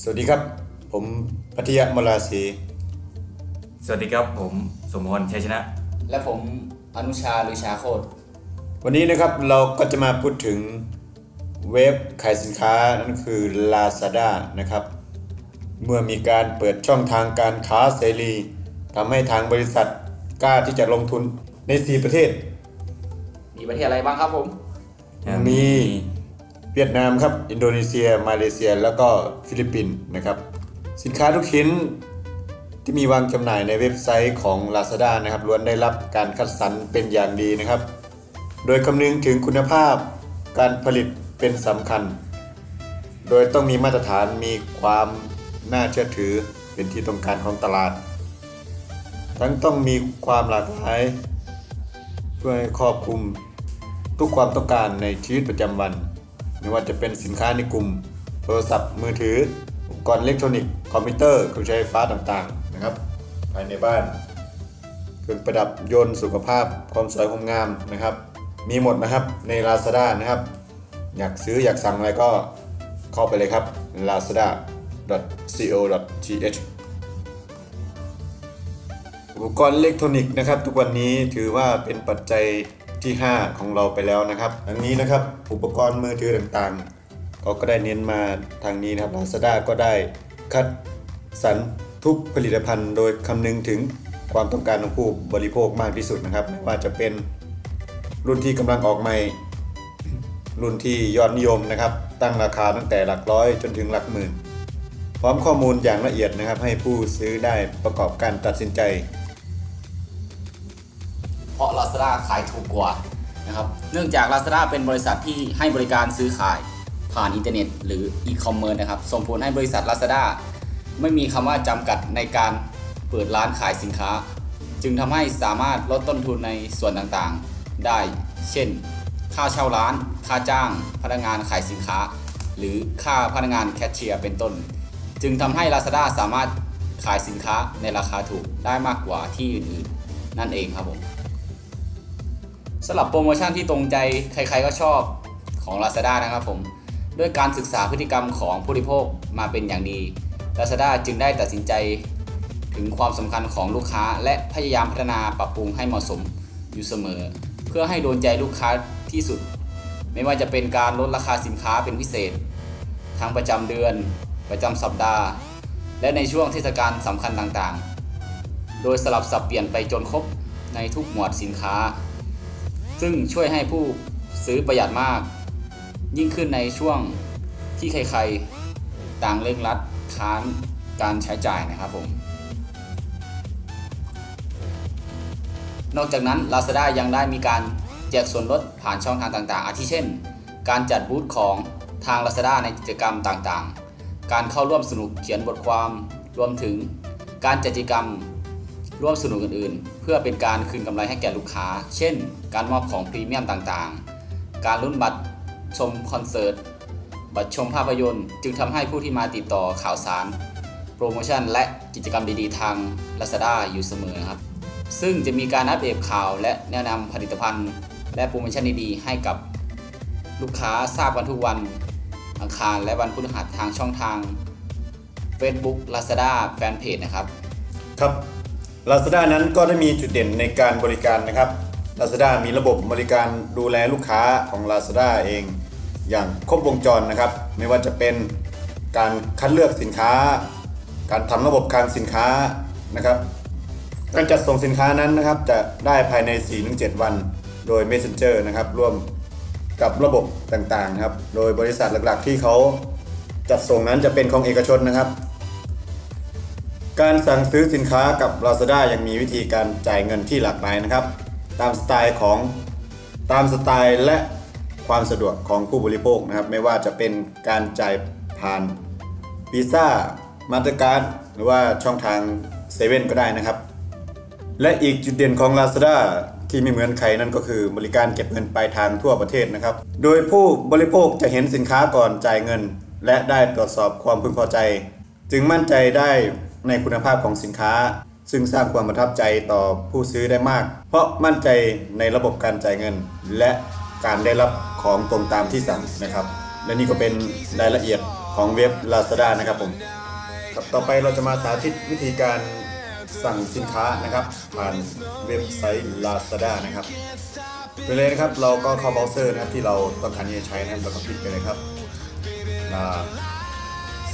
สวัสดีครับ ผมพัทยามลาศีสวัสดีครับผมสมพรชัยชนะ และผมอนุชาหรือชาโคตรวันนี้นะครับเราก็จะมาพูดถึงเว็บขายสินค้านั่นคือ Lazada นะครับ เมื่อมีการเปิดช่องทางการค้าเสรีทำให้ทางบริษัทกล้าที่จะลงทุนใน 4 ประเทศ มีประเทศอะไรบ้างครับผม มี เวียดนามครับ อินโดนีเซีย มาเลเซีย แล้วก็ฟิลิปปินส์นะครับ สินค้าทุกชิ้นที่มีวางจำหน่ายในเว็บไซต์ของ Lazada นะครับล้วนได้รับการคัดสรรเป็นอย่างดีนะครับ โดยคำนึงถึงคุณภาพการผลิตเป็นสำคัญ โดยต้องมีมาตรฐานมีความน่าเชื่อถือเป็นที่ต้องการของตลาด ทั้งต้องมีความหลากหลาย เพื่อให้ครอบคลุมทุกความต้องการในชีวิตประจำวัน ไม่ว่าจะเป็นสินค้าในกลุ่ม โทรศัพท์มือถือ อุปกรณ์อิเล็กทรอนิกส์คอมพิวเตอร์เครื่องใช้ไฟฟ้าต่างๆนะครับ ภายในบ้านเครื่องประดับยนต์สุขภาพ ความสวยความงามนะครับ มีหมดนะครับใน Lazada นะครับ อยากซื้ออยากสั่งอะไรก็เข้าไปเลยครับ lazada.co.th อุปกรณ์อิเล็กทรอนิกส์นะครับ ทุกวันนี้ถือว่าเป็นปัจจัย ที่ 5 ของเราไปแล้วนะครับอันนี้นะครับอุปกรณ์มือถือต่างๆเราก็ได้เน้นมาทางนี้นะครับ Lazada ก็ได้คัดสรรทุกผลิตภัณฑ์ โดยคำนึงถึงความต้องการของผู้บริโภคมากที่สุดนะครับไม่ว่าจะเป็นรุ่นที่กำลังออกใหม่ รุ่นที่ยอดนิยมนะครับ ตั้งราคาตั้งแต่หลักร้อยจนถึงหลักหมื่น พร้อมข้อมูลอย่างละเอียดนะครับ ให้ผู้ซื้อได้ประกอบการตัดสินใจ ราะ Lazada ขายถูกกว่านะครับ เนื่องจาก Lazada เป็นบริษัทที่ให้บริการซื้อขายผ่านอินเทอร์เน็ต หรืออีคอมเมิร์ซนะครับ ส่งผลให้บริษัท Lazada ไม่มีคำว่าจำกัดในการเปิดร้านขายสินค้า จึงทำให้สามารถลดต้นทุนในส่วนต่างๆ ได้ เช่น ค่าเช่าร้าน ค่าจ้าง พนักงานขายสินค้า หรือค่าพนักงานแคชเชียร์เป็นต้น จึงทำให้ Lazada สามารถขายสินค้าในราคาถูกได้มากกว่าที่อื่นๆ นั่นเองครับผม สำหรับโปรโมชั่นที่ตรงใจใครๆก็ชอบของ Lazada นะครับผมด้วยการศึกษาพฤติกรรมของผู้บริโภคมาเป็นอย่างดี Lazada จึงได้ตัดสินใจถึงความสำคัญของลูกค้า และพยายามพัฒนาปรับปรุงให้เหมาะสมอยู่เสมอ เพื่อให้โดนใจลูกค้าที่สุด ไม่ว่าจะเป็นการลดราคาสินค้าเป็นพิเศษ ทั้งประจำเดือน ประจำสัปดาห์ และในช่วงเทศกาลสำคัญต่างๆ โดยสลับสับเปลี่ยนไปจนครบในทุกหมวดสินค้า ซึ่งช่วยให้ผู้ซื้อประหยัดมาก ยิ่งขึ้นในช่วงที่ใครๆต่างเร่งรัดค้านการใช้จ่ายนะครับผม นอกจากนั้น Lazada ยังได้มีการแจกส่วนลดผ่านช่องทางต่างๆ อาทิเช่น การจัดบูธของทาง Lazada ในกิจกรรมต่างๆ การเข้าร่วมสนุกเขียนบทความ รวมถึงการจัดกิจกรรมร่วมสนุกอื่นๆ เพื่อเป็นการคืนกำไรให้แก่ลูกค้า เช่น การมอบของพรีเมียมต่างๆ การลุ้นบัตรชมคอนเสิร์ต บัตรชมภาพยนตร์ จึงทำให้ผู้ที่มาติดต่อข่าวสาร โปรโมชั่น และกิจกรรมดีๆ ทาง Lazada อยู่เสมอครับ ซึ่งจะมีการอัปเดตข่าวและแนะนำผลิตภัณฑ์ และโปรโมชั่นดีๆ ให้กับลูกค้าทราบกันทุกวันอังคารและวันพฤหัสทางช่องทาง Facebook Lazada Fanpage นะครับ ครับ Lazada นั้นก็ได้มีจุดเด่นในการบริการนะครับ Lazada มีระบบบริการดูแลลูกค้าของ Lazada เอง อย่างครบวงจรนะครับ ไม่ว่าจะเป็นการคัดเลือกสินค้า การทำระบบคลังสินค้านะครับ การจัดส่งสินค้านั้นนะครับ จะได้ภายใน 4-7 วัน โดย Messenger นะครับ ร่วมกับระบบต่างๆครับ โดยบริษัทหลักๆที่เขาจัดส่งนั้นจะเป็นของเอกชนนะครับ การสั่งซื้อสินค้ากับ Lazada ยังมีวิธีการจ่ายเงินที่หลากหลายนะครับ ตามสไตล์ของตามสไตล์และความสะดวกของผู้บริโภคนะครับ ไม่ว่าจะเป็นการจ่ายผ่านวีซ่ามาสเตอร์การ์ดหรือว่าช่องทางเซเว่นก็ได้นะครับ และอีกจุดเด่นของ Lazada ที่ไม่เหมือนใครนั่นก็คือบริการเก็บเงินปลายทางทั่วประเทศนะครับ โดยผู้บริโภคจะเห็นสินค้าก่อนจ่ายเงิน และได้ตรวจสอบความพึงพอใจ จึงมั่นใจได้ ในคุณภาพของสินค้า ซึ่งสร้างความประทับใจต่อผู้ซื้อได้มาก เพราะมั่นใจในระบบการจ่ายเงิน และการได้รับของตรงตามที่สั่งนะครับ และนี่ก็เป็นรายละเอียดของเว็บ Lazada นะครับผมครับต่อไปเราจะมาสาธิตวิธีการสั่งสินค้านะครับ ผ่านเว็บไซต์ Lazada นะครับไปเลยนะครับเราก็เข้าเบราว์เซอร์นะครับที่เราต้องการที่จะใช้นะครับเราก็คลิกไปเลยครับ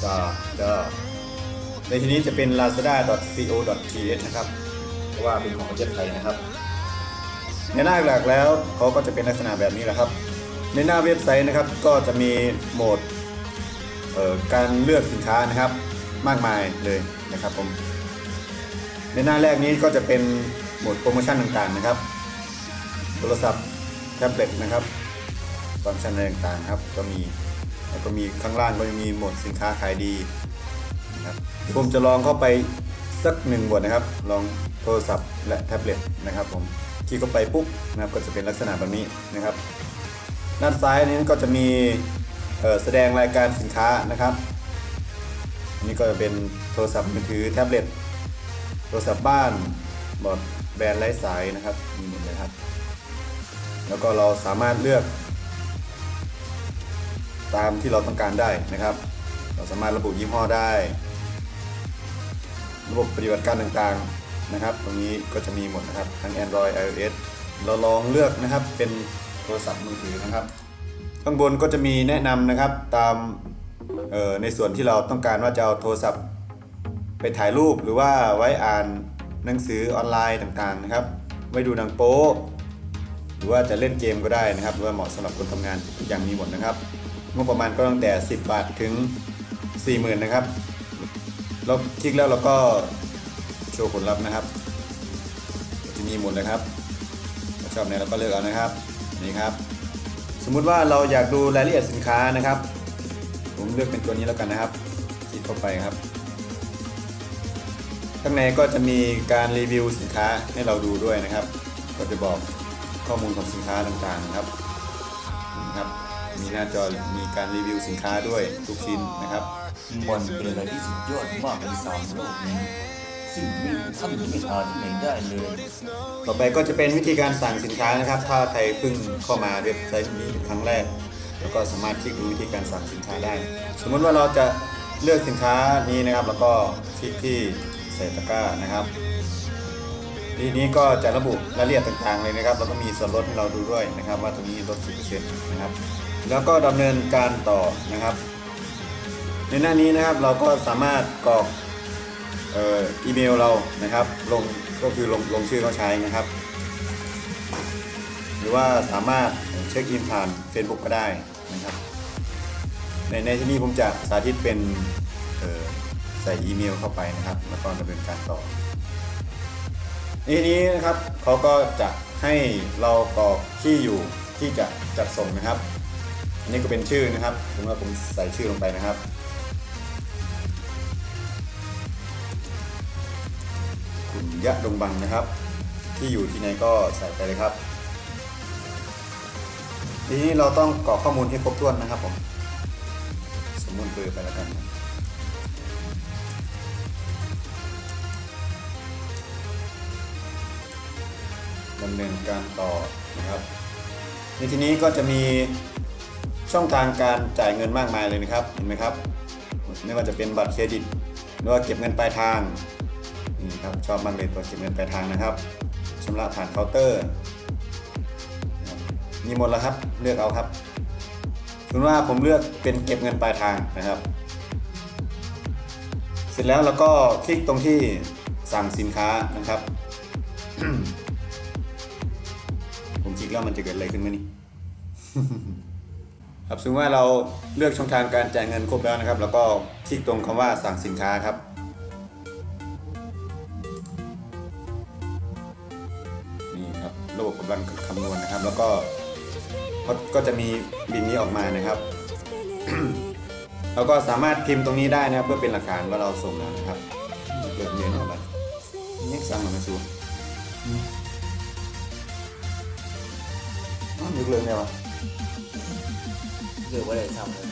Lazada ในที่นี้จะเป็น lazada.co.th นะครับเพราะว่าเป็นของประเทศไทยนะครับ ในหน้าหลักแล้วเขาก็จะเป็นลักษณะแบบนี้แหละครับ ในหน้าเว็บไซต์นะครับก็จะมีโหมดการเลือกสินค้านะครับมากมายเลยนะครับผมในหน้าแรกนี้ก็จะเป็นโหมดโปรโมชั่นต่างๆนะครับ โทรศัพท์แท็บเล็ตนะครับฟังก์ชันอะไรต่างๆครับก็มีแล้วก็มีข้างล่างก็จะมีโหมดสินค้าขายดี นะครับ ผมจะลองเข้าไปสักหนึ่งบทนะครับ ลองโทรศัพท์และแท็บเล็ตนะครับผมคลิกเข้าไปปุ๊บนะครับก็จะเป็นลักษณะแบบนี้นะครับ ด้านซ้ายนี้ก็จะมีแสดงรายการสินค้านะครับอันนี้ก็จะเป็นโทรศัพท์มือถือแท็บเล็ตโทรศัพท์บ้านบอร์ดแบรนด์ไร้สายนะครับมีหมดเลยครับ แล้วก็เราสามารถเลือก ตามที่เราต้องการได้นะครับ เราสามารถระบุยี่ห้อได้ ระบบปฏิบัติการต่างๆนะครับ ตรงนี้ก็จะมีหมดนะครับทั้ง Android iOS เราลองเลือกนะครับเป็นโทรศัพท์มือถือนะครับ ข้างบนก็จะมีแนะนำนะครับตามออในส่วนที่เราต้องการว่าจะเอาโทรศัพท์ ไปถ่ายรูปหรือว่าไว้อ่านหนังสือออนไลน์ต่างๆนะครับ ไว้ดูหนังโป๊หรือว่าจะเล่นเกมก็ได้นะครับหรือว่าเหมาะสำหรับคนทำงานทุกอย่างมีหมดนะครับงบประมาณก็ตั้งแต่ 10 บาทถึง 40,000นะครับ เราคลิกแล้วเราก็โชว์ผลลัพธ์นะครับจะมีหมดเลยครับชอบไหนเราก็เลือกเอานะครับนี่ครับ สมมุติว่าเราอยากดูรายละเอียดสินค้านะครับ ผมเลือกเป็นตัวนี้แล้วกันนะครับคลิกเข้าไปครับ ข้างในก็จะมีการรีวิวสินค้าให้เราดูด้วยนะครับ ก็จะบอกข้อมูลของสินค้าต่างๆนะครับ มีหน้าจอมีการรีวิวสินค้าด้วยทุกชิ้นนะครับ มันเป็นอะไรที่สุดยอดมากในสามโลกนี้ซึ่งไม่มีท่านไม่หาที่ไหนได้เลย ต่อไปก็จะเป็นวิธีการสั่งสินค้านะครับ ถ้าใครเพิ่งเข้ามาเว็บไซต์นี้เป็นครั้งแรก แล้วก็สามารถคลิกดูวิธีการสั่งสินค้าได้ สมมติว่าเราจะเลือกสินค้านี้นะครับ แล้วก็คลิกที่ใส่ตะกร้านะครับทีนี้ก็จะระบุรายละเอียดต่างๆเลยนะครับ แล้วก็มีส่วนลดให้เราดูด้วยนะครับ ว่าตรงนี้ลด 10%นะครับ แล้วก็ดำเนินการต่อนะครับ ในหน้านี้นะครับเราก็สามารถกรอกเอ,อ,อีเมลเรานะครับลงก็คือลงลงชื่อเขาใช้นะครับ หรือว่าสามารถเช็คอินผ่าน Facebook ก็ได้นะครับ ในในที่นี้ผมจะสาธิตเป็นออใส่อีเมลเข้าไปนะครับ แล้วก็ดำเนินการต่อนทีนี้นะครับเขาก็จะให้เรากรอกที่อยู่ที่จะจัดส่งนะครับ อันนี้ก็เป็นชื่อนะครับผมว่าผมใส่ชื่อลงไปนะครับ คุณยะดงบังนะครับ ที่อยู่ที่ไหนก็ใส่ไปเลยครับ ทีนี้เราต้องกรอกข้อมูลให้ครบถ้วนนะครับผมสมมติเบอร์ไปแล้วกันนะดำเนินการต่อนะครับในทีนี้ก็จะมี ช่องทางการจ่ายเงินมากมายเลยนะครับเห็นไหมครับ ไม่ว่าจะเป็นบัตรเครดิตหรือว่าเก็บเงินปลายทางนี่ครับชอบมากเลยตัวเก็บเงินปลายทางนะครับชำระผ่านเคาน์เตอร์มีหมดแล้วครับเลือกเอาครับสมมติว่าผมเลือกเป็นเก็บเงินปลายทางนะครับ เสร็จแล้วเราก็คลิกตรงที่สั่งสินค้านะครับ ผมคลิกแล้วมันจะเกิดอะไรขึ้นไหมนี่ ครับสมมติว่าเราเลือกช่องทางการจ่ายเงินครบแล้วนะครับ แล้วก็คลิกตรงคำว่าสั่งสินค้าครับ นี่ครับระบบกำลังคำนวณนะครับ แล้วก็ก็ก็จะมีบินนี้ออกมานะครับเราก็สามารถพิมพ์ตรงนี้ได้นะครับ เพื่อเป็นหลักฐานว่าเราส่งแล้วนะครับเกิดเงินออกมาเนี่ยสั่งมาสูอ๋อนึกเรื่องไงวะ เลือกว่าได้ทำเลย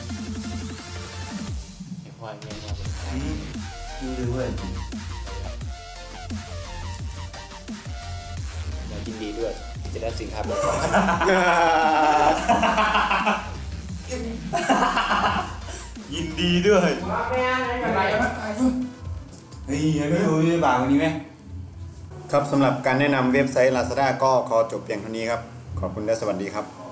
ให้พ่อให้แม่มาเป็นใครดูด้วยอยากยินดีด้วยที่จะได้สินค้าแบบนี้ยยินดีด้วยเฮ้ยยังไม่รู้จะบ่าววันนี้ไหมครับสำหรับการแนะนำเว็บไซต์ Lazada ก็ขอจบเพียงเท่านี้ครับ ขอบคุณและสวัสดีครับ